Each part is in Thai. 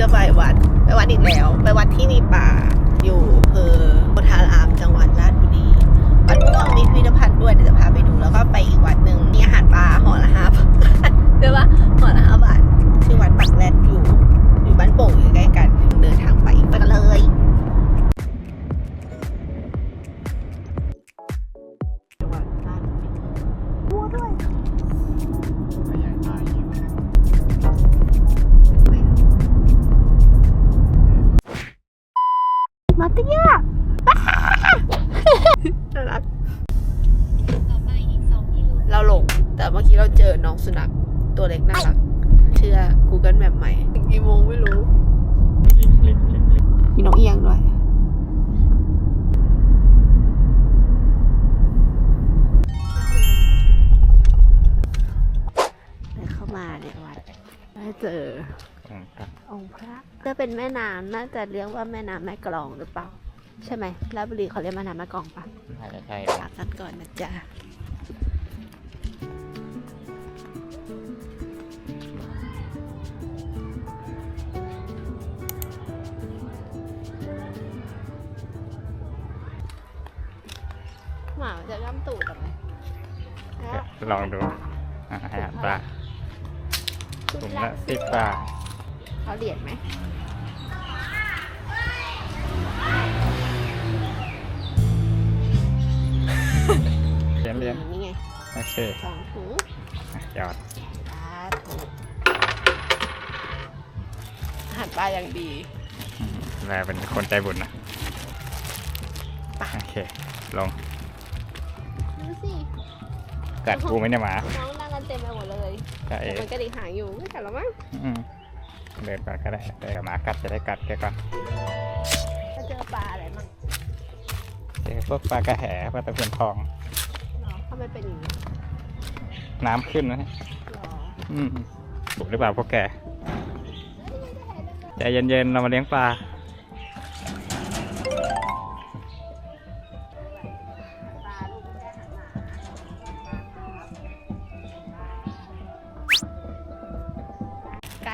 จะไปวัดไปวัดอีกแล้ว ไปวัดที่มีป่าอยู่อำเภอโพธารามจังหวัดราชบุรีวัดม่วงมีพิพิธภัณฑ์ด้วยเดี๋ยวจะพาไป เตี้ยน่ารักเราหลง แต่เมื่อกี้เราเจอน้องสุนัขตัวเล็กน่ารัก เชื่อ Google Map ใหม่ถึงกี่โมงไม่รู้ มีน้องเอียงด้วย ได้เจอองค์พระจะเป็นแม่น้ำน่าจะเรียกว่าแม่น้ำแม่กลองหรือเปล่า ใช่ไหมราชบุรีเขาเรียกแม่น้ำแม่กลองปะน่าจะใช่ถามกันก่อนนะจ๊ะหมาจะย่ำตูดหรอไหมแล้วลองดูอาหารปลาชุด ถุงละละสิบบาทเขาเหรียญไหมเหรียญเหรียญนี่ไงโอเคสองถุงยอดสาธุอาหารปลาอย่างดีอืมแลเป็นคนใจบุญนะไปโอเค ลงดูสิ กัดกูไหมเนี่ยหมาน้องนั่งกันเต็มไปหมดเลยใช่แต่มันกระดิกหางอยู่ไม่กัดหรอมั้งอืมเดินก่อนก็ได้เดินกับหมากัดจะได้กัดแกก่อนจะเจอปลาอะไรมั่งเจอพวกปลากระแหปลาตะเพียนทองหรอทำไมเป็นอย่างนี้น้ำขึ้นนะหรออืมถูกหรือเปล่าพวกแกใจเย็นๆเรามาเลี้ยงปลา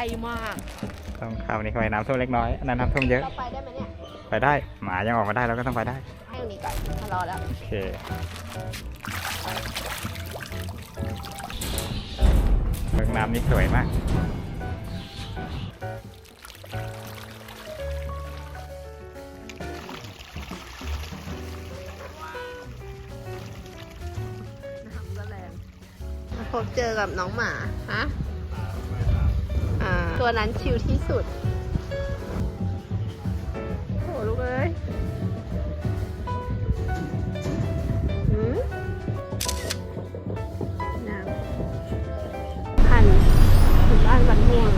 ลมาก ต้องคราวนี้เข้าไปน้ำท่วมเล็กน้อยอันนั้นน้ำท่วมเยอะ เราไปได้ไหมเนี่ยไปได้ หมายังออกมาได้เราก็ต้องไปได้ ให้ตรงนี้ก่อนมารอแล้ว โอเคเบื้องน้ำนี่สวยมาก น้ำก็แรงพบเจอกับน้องหมา ฮะอ่า ตัวนั้นชิลที่สุด โหลูกเอ้ยน้ำพันหมู่บ้านวันม่วง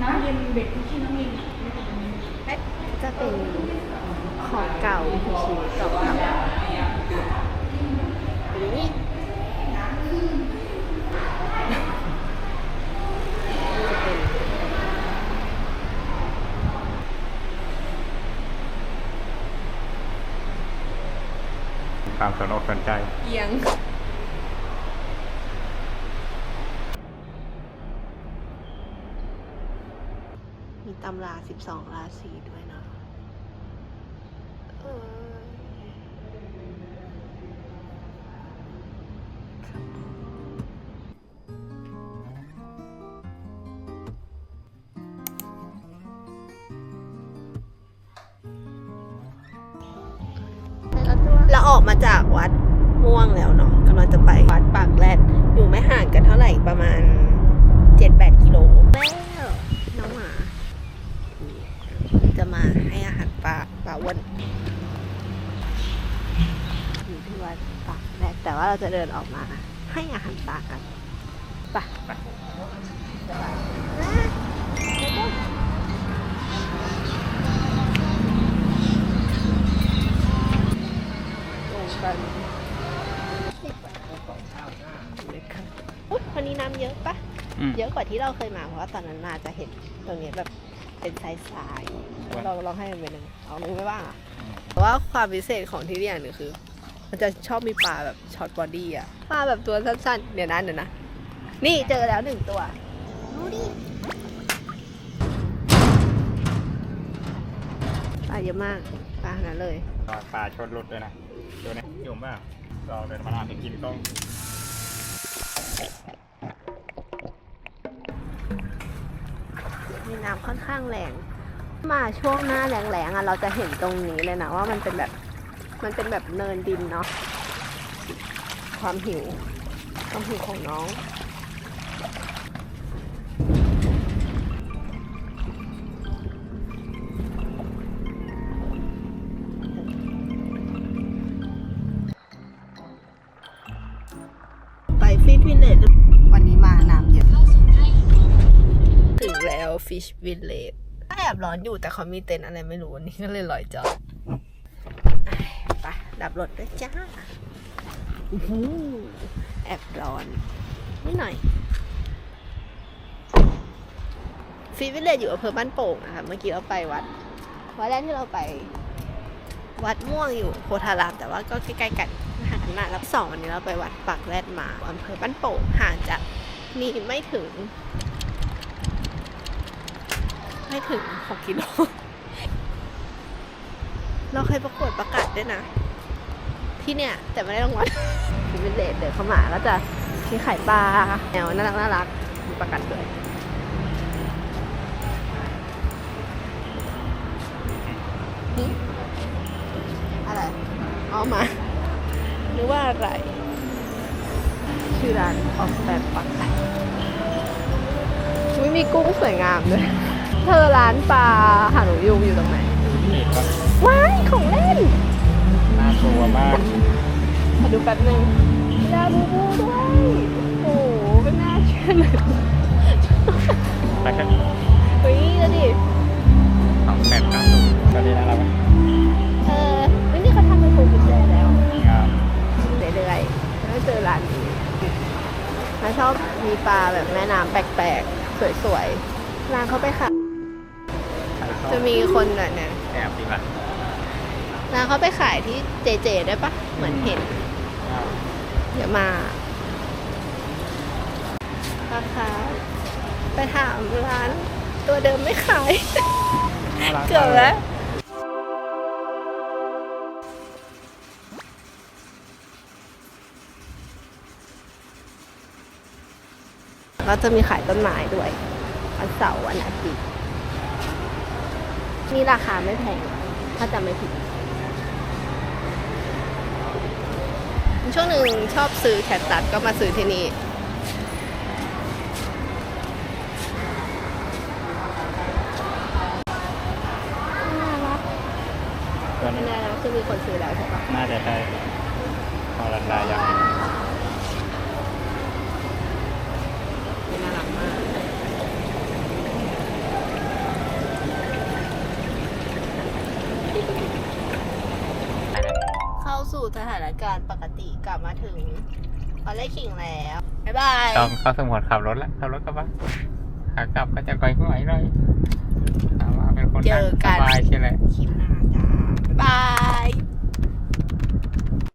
น้ำเย็นเด็กที่ชื่อน้ำเย็น จะเป็นของเก่าวิถีชีวิตเก่าๆหรือนี่จะเป็น ความ สนอกสนใจ เอียง มีตำรา 12 ราศีด้วย เราออกมาจากวัดม่วงแล้วเนาะกำลังจะไปวัดปากแรดอยู่ไม่ห่างกันเท่าไหร่ประมาณ 7-8 กิโลแล้วน้องหมาจะมาให้อาหารปลาปลาอ้วนอยู่ที่วัดปากแรดแต่ว่าเราจะเดินออกมาให้อาหารปลากัน กว่าที่เราเคยมาเพราะว่าตอนนั้นมาจะเห็นตรงนี้แบบเป็นทรายทรายๆเราลองให้มันเป็นหนึ่งเอาลงไม่ว่างอะแต่ว่าความพิเศษของที่นี่อย่างหนึ่งคือ มันจะชอบมีปลาแบบช็อตบอดี้อะปลาแบบตัวสั้นๆเดี๋ยวนะเดี๋ยวนะนี่เจอแล้วหนึ่งตัวดูดิปลาเยอะมากปลาขนาดนั้นเลยตอนปลาชนหลุดด้วยนะดูนี่ยุ่งเปล่าลองเดินมาหาไปกินกล้อง ค่อนข้างแรง มาช่วงหน้าแรงๆอะเราจะเห็นตรงนี้เลยนะว่ามันเป็นแบบมันเป็นแบบเนินดินเนาะความหิวความหิวของน้อง งแล้วฟิชวิลเลจแอบร้อนอยู่แต่เขามีเต็นท์อะไรไม่รู้วันนี้ก็เลยลอยจอดไปดับรถด้วยจ้าอู้หูแอบร้อนนิดหน่อยฟิชวิลเลจอยู่อำเภอบ้านโป่งนะคะเมื่อกี้เราไปวัด วันแรกที่เราไป วัดม่วงอยู่โพธาราม แต่ว่าก็ใกล้ๆกันห่างกันมากแล้วสองวันนี้เราไปวัดปากแรดมาอำเภอบ้านโป่งห่างจากนี่ไม่ถึง ไม่ถึงหกกิโล เราเคยประกวดประกาศด้วยนะ ที่เนี่ย แต่ไม่ได้รางวัลคือเป็นเลดเดินเข้ามาก็จะมีขายปลาแนวน่ารักน่ารักมีประกาศด้วยหึอะไรเอามาหรือว่าอะไร ชื่อร้านออกแบบปักไก่ไม่มีกุ้งสวยงามเลย เธอร้านปลาหาหนูยุงอยู่ตรงไหนนี่ก็ว้ายของเล่นน่ากลัวมากขอดูแป๊บนึงยาบูบูด้วยโอ้โหไม่น่าเชื่อเลยแต่ก็เฮ้ยดูดิสองแปดเก้าศูนย์ก็ดีนะเราไหมเออไม่นี่เขาทำเป็นโควิดแแล้วงามเรื่อยๆแล้วก็เจอร้านนี้ร้านชอบมีปลาแบบแม่น้ำแปลกๆ สวยๆ ร้านเขาไปค่ะใครชอบ จะมีคนแบบเนี่ยแอบดีป่ะร้านเขาไปขายที่เจเจได้วยปะเหมือนเห็นงามเดี๋ยวมาราคาไปถามร้านตัวเดิมไม่ขายน่ารักเกือบแล้วเราจะมีขายต้นไม้ด้วยวันเสาร์วันอาทิตย์ นี่ราคาไม่แพง ถ้าจำไม่ผิด ช่วงหนึ่งชอบซื้อแคตตัสก็มาซื้อที่นี่น่ารักตัวไม่นี้แน่นะคือมีคนซื้อแล้วใช่ปะน่าจะใช่ฮอลันดายักษ์น่ารักมาก เข้า สู่สถานการณ์ปกติกลับมาถึงวันไล่ขิงแล้ว บ๊ายบายต้องเข้าสมุดขับรถแล้วขับรถกลับบ้านขากลับก็จะก่อยก่อยหน่อยถามว่าเป็นคนนั่งสบายใช่ไหมคลิปหน้าจ้าบ๊ายบาย